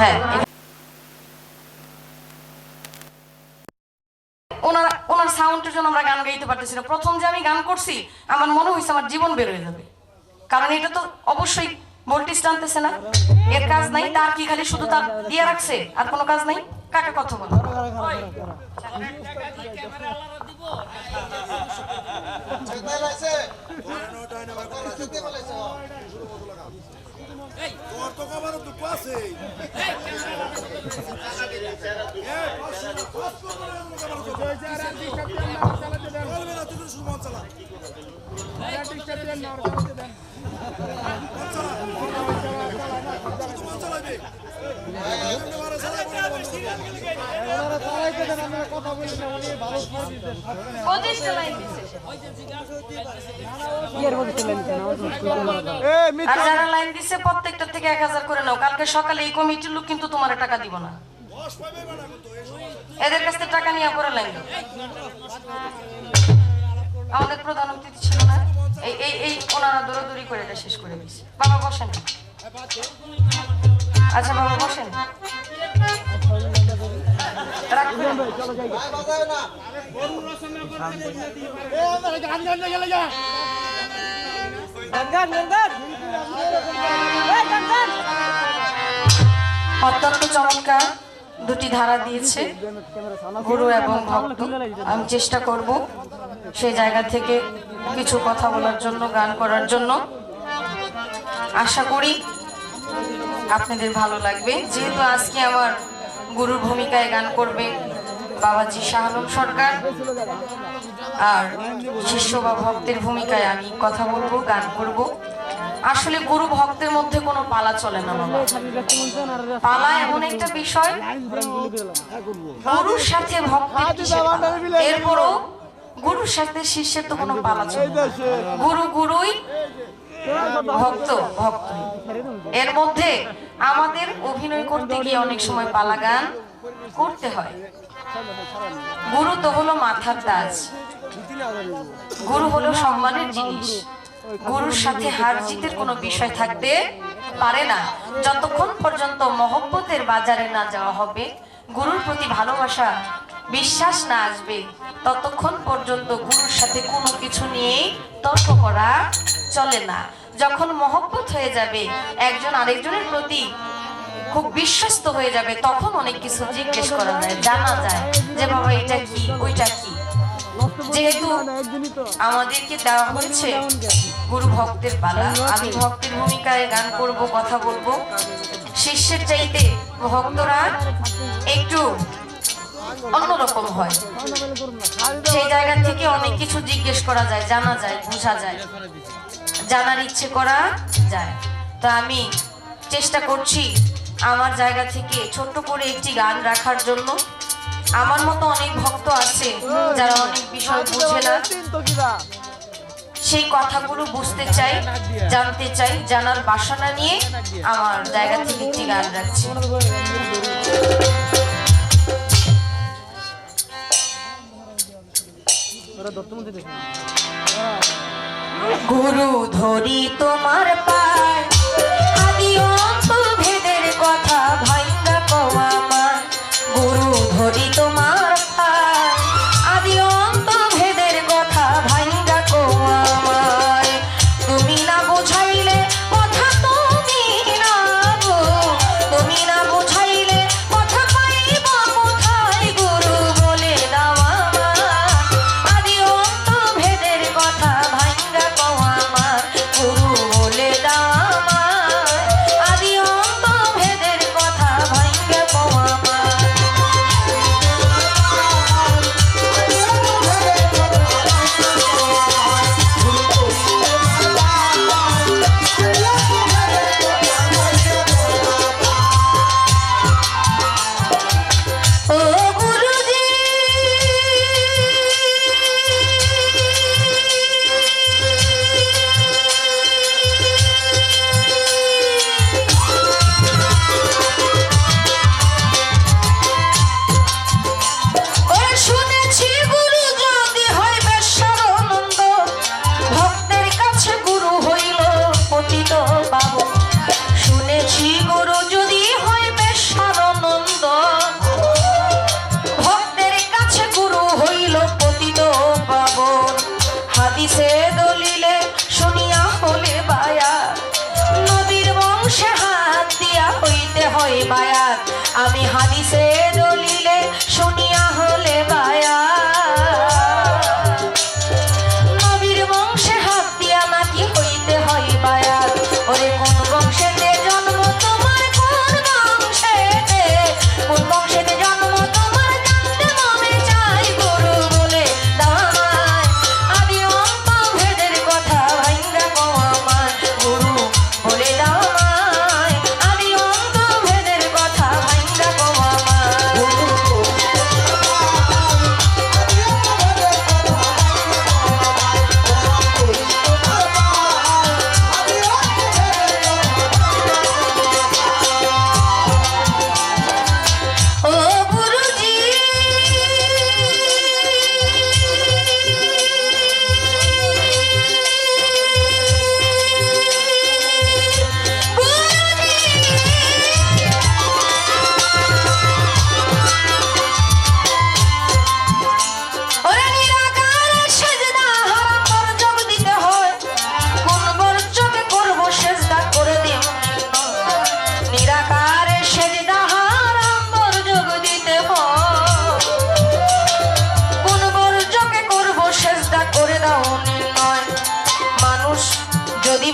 হ্যাঁ। ওনার ওনার সাউন্ডের জন্য আমরা গান গাইতে পারতেছি না। প্রথম যে আমি গান করছি আমার মনে হয়েছে আমার জীবন বের হয়ে যাবে। কারণ এটা তো অবশ্যই ভোল্টেজ টানতেছে না। এর কাজ নাই তার কি খালি শুধু তার দিয়ে রাখছে আর কোনো কাজ নাই? কাকে কথা বলো আছে চালা শুধু মন চালাবে এমনি মারা চালাই বলে বন্ধ করবে। পঁচিশটা লাইন দিছে আর যারা লাইন দিছে, প্রত্যেকটা থেকে এক হাজার করে নাও। কালকে সকালে এই কমিটির লোক কিন্তু তোমার টাকা দিব না। এদের কাছ থেকে টাকা নিয়ে করে লাইন। আমাদের প্রধান অতিথি ছিল না? এই এই ওনারা দৌড়াদৌড়ি করে শেষ করে দিয়েছে। বাবা বসেন। আচ্ছা বাবা, বসেন। অত্যন্ত চমৎকার দুটি ধারা দিয়েছে গুরু এবং ভক্ত। আমি চেষ্টা করব সেই জায়গা থেকে কিছু কথা বলার জন্য, গান করার জন্য। আশা করি আপনাদের ভালো লাগবে। যেহেতু আজকে আমার গুরুর ভূমিকায় গান করবে বাবাজি শাহ আলম সরকার, আর শিষ্য বা ভক্তের ভূমিকায় আমি কথা বলব, গান করব। আসলে গুরু ভক্তের মধ্যে কোনো পালা চলে না, বাবা। পালা এমন একটা বিষয়, গুরুর সাথে এরপরও গুরুর সাথে শিষ্যের তো কোনো পালা চলে। গুরু গুরুই ভক্ত ভক্ত। এর মধ্যে আমাদের অভিনয় করতে গিয়ে অনেক সময় পালা করতে হয়। গুরু তো হলো মাথার তাজ। গুরু হলো সম্মানের জিনিস। গুরুর সাথে হার জিতের কোনো বিষয় থাকতে পারে না। যতক্ষণ পর্যন্ত মহব্বতের বাজারে না যাওয়া হবে, গুরুর প্রতি ভালোবাসা বিশ্বাস না আসবে, ততক্ষণ পর্যন্ত গুরুর সাথে কোনো কিছু নিয়েই তর্ক করা চলে না। যখন মহব্বত হয়ে যাবে, একজন আরেকজনের প্রতি খুব বিশ্বস্ত হয়ে যাবে, তখন অনেক কিছু জিজ্ঞেস করা যায়, জানা যায় যে, বাবা, এটা কি? ওইটা কি? যেহেতু আমাদেরকে দেওয়া হয়েছে গুরু ভক্তের পালা, আমি ভক্তের ভূমিকায় গান করব, কথা বলব। শিষ্যের চাইতে ভক্তরা একটু অন্যরকম হয়। সেই জায়গা থেকে অনেক কিছু জিজ্ঞেস করা যায়, জানা যায়, বোঝা যায়। জানার ইচ্ছে করা যায়। তো আমি চেষ্টা করছি আমার জায়গা থেকে ছোট্ট করে একটি গান রাখার জন্য। আমার মতো অনেক ভক্ত আছে যারা অনেক বিষয় বুঝে না। সেই কথাগুলো বুঝতে চাই জানতে চাই জানার বাসনা নিয়ে আমার জায়গা থেকে একটি গান রাখছি। গুরু ধরি তোমার পায়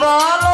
বলো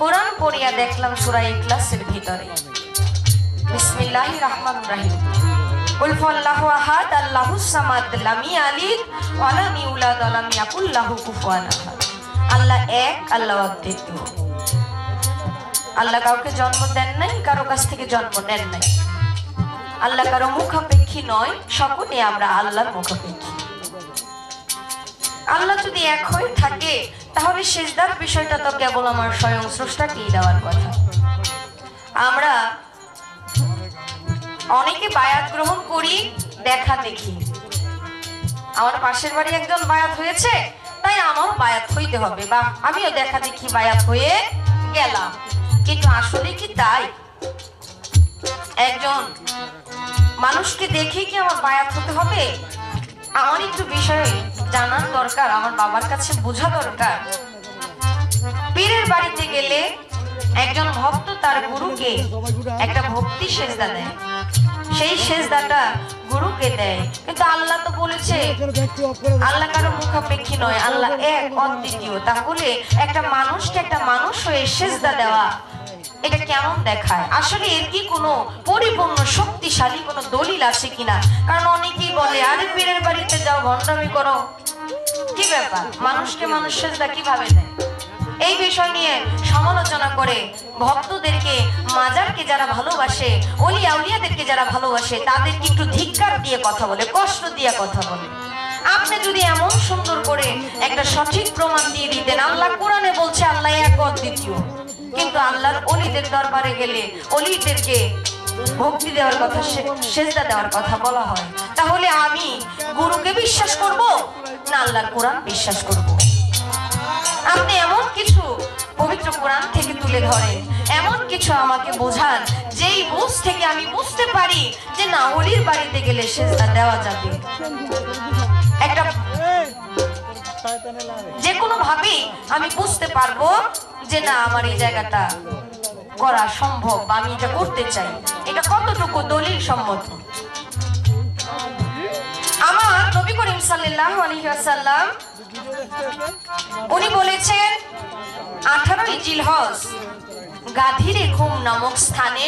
কোরআন পড়িয়া দেখলাম সূরা ইখলাসের ভিতরে। বিসমিল্লাহির রহমানির রহিম। আহাদ লাম আল্লাহ আল্লাহ কাউকে জন্ম দেন নাই, কারও কাছ থেকে জন্ম নাই। আল্লাহ কারও মুখাপেক্ষী নয় সকলে আমরা আল্লাহর মুখাপেক্ষী। আল্লাহ যদি এক হয়ে থাকে তাহলে সেজদার বিষয়টা তো কেবল আমার স্বয়ং স্রষ্টাকেই দেওয়ার কথা। আমরা অনেকে বায়াত গ্রহণ করি, দেখা দেখি। আমার পাশের বাড়ি একজন বায়াত হয়েছে, তাই আমারও বায়াত হইতে হবে, বা আমিও দেখা দেখি বায়াত হয়ে গেলাম। কিন্তু আসলে কি তাই? একজন মানুষকে দেখে কি আমার বায়াত হতে হবে? আমার একটু বিষয়ে জানার দরকার, আমার বাবার কাছে বোঝা দরকার। পীরের বাড়িতে গেলে একজন ভক্ত তার গুরুকে একটা ভক্তি সেজদা দেয়। সেই সেজদাটা গুরুকে দেয়। কিন্তু আল্লাহ তো বলেছে, আল্লাহ কারও মুখাপেক্ষী নয়, আল্লাহ এক, অদ্বিতীয়। তাহলে একটা মানুষকে একটা মানুষ হয়ে সেজদা দেওয়া, এটা কেমন দেখায়? আসলে এর কি কোনো পরিপূর্ণ শক্তিশালী কোনো দলিল আছে কিনা? কারণ অনেকেই বলে, আরে পীরের বাড়িতে যাও, ভণ্ডামি করো। কি ব্যাপার? মানুষকে মানুষ সেজদা কীভাবে দেয়? এই বিষয় নিয়ে সমালোচনা করে ভক্তদেরকে, মাজারকে যারা ভালোবাসে অলি আউলিয়াদেরকে যারা ভালোবাসে, তাদেরকে একটু ধিক্কার দিয়ে কথা বলে, কষ্ট দিয়ে কথা বলে। আপনি যদি এমন সুন্দর করে একটা সঠিক প্রমাণ দিয়ে দিতেন, আল্লাহ কোরআনে বলছে, আল্লাহ এক অদ্বিতীয়। কিন্তু আল্লাহর অলিদের দরবারে গেলে অলিদেরকে ভক্তি দেওয়ার কথা সেজদা দেওয়ার কথা বলা হয়। তাহলে আমি গুরুকে বিশ্বাস করব না আল্লাহর কোরআন বিশ্বাস করব? আপনি এমন কিছু পবিত্র কোরআন থেকে তুলে ধরেন, এমন কিছু কিছু আমাকে বোঝান, যেই বুঝ থেকে আমি বুঝতে পারি যে না, অলির বাড়িতে গেলে সেজদা দেওয়া যাবে। একটা যে কোনো ভাবেই আমি বুঝতে পারব যে না, আমার এই জায়গাটা করা সম্ভব বা আমি এটা করতে চাই। এটা কতটুকু দলিল সম্মত? আমার নবী করিম সাল্লাহ আলাইহি উনি বলেছেন, আঠারোই জিলহজ গাধিরে ঘুম নামক স্থানে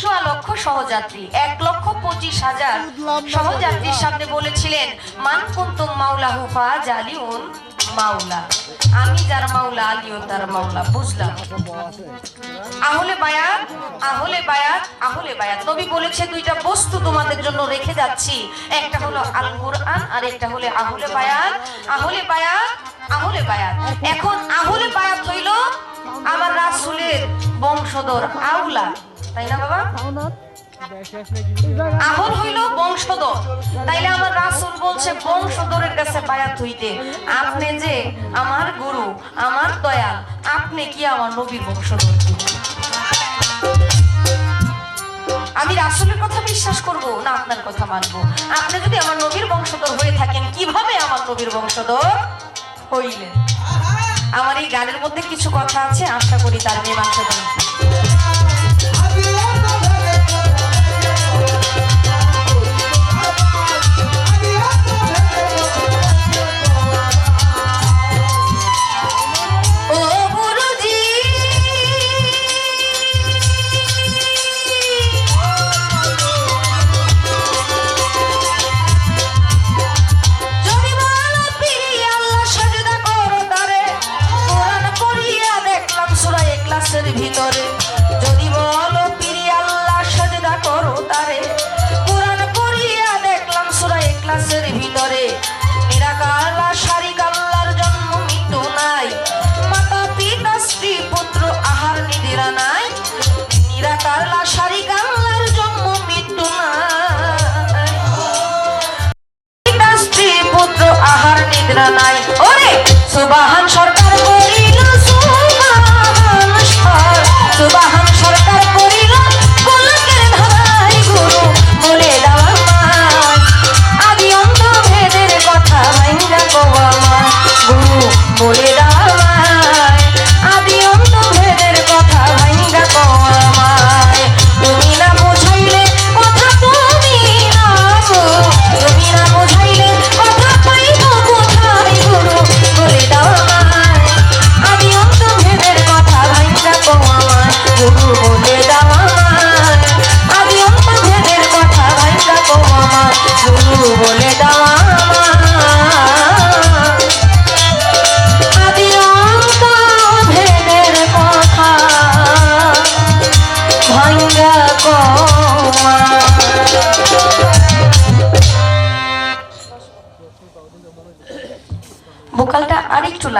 সোয়া বলেছে, দুইটা বস্তু তোমাদের জন্য রেখে যাচ্ছি। একটা হলো আল কুরআন আর একটা হলো আহলে বায়াত। আহলে বায়াত আহলে বায়াত। এখন আহলে বায়াত হইল আমার রাসূলের বংশধর, আউলা। আহল হইল বংশধর। তাইলে আমার রাসূল বলছে, বংশধরের কাছে বায়াত হইতে। আপনি যে আমার গুরু, আমার দয়াল, আপনি কি আমার নবীর বংশধর? আমি রাসূলের কথা বিশ্বাস করব, না আপনার কথা মানব? আপনি যদি আমার নবীর বংশধর হয়ে থাকেন, কীভাবে আমার নবীর বংশধর হইলেন? আমার এই গানের মধ্যে কিছু কথা আছে, আশা করি তার মীমাংসা করুন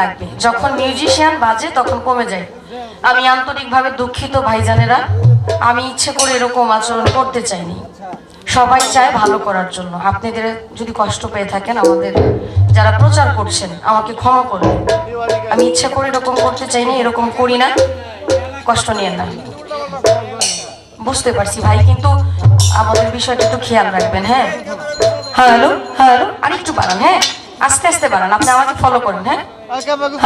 লাগবে। যখন মিউজিশিয়ান বাজে, তখন কমে যায়। আমি আন্তরিকভাবে দুঃখিত, ভাইজানেরা। আমি ইচ্ছে করে এরকম আচরণ করতে চাইনি। সবাই চায় ভালো করার জন্য। আপনাদের যদি কষ্ট পেয়ে থাকেন, আমাদের যারা প্রচার করছেন, আমাকে ক্ষমা করবেন। আমি ইচ্ছে করে এরকম করতে চাইনি, এরকম করি না কষ্ট নিয়েন না। বুঝতে পারছি ভাই, কিন্তু আমাদের বিষয়টা একটু খেয়াল রাখবেন হ্যাঁ? হ্যালো? হ্যালো? আর একটু বাড়ান হ্যাঁ? আস্তে আস্তে বাড়ান আপনি আমাকে ফলো করেন হ্যাঁ?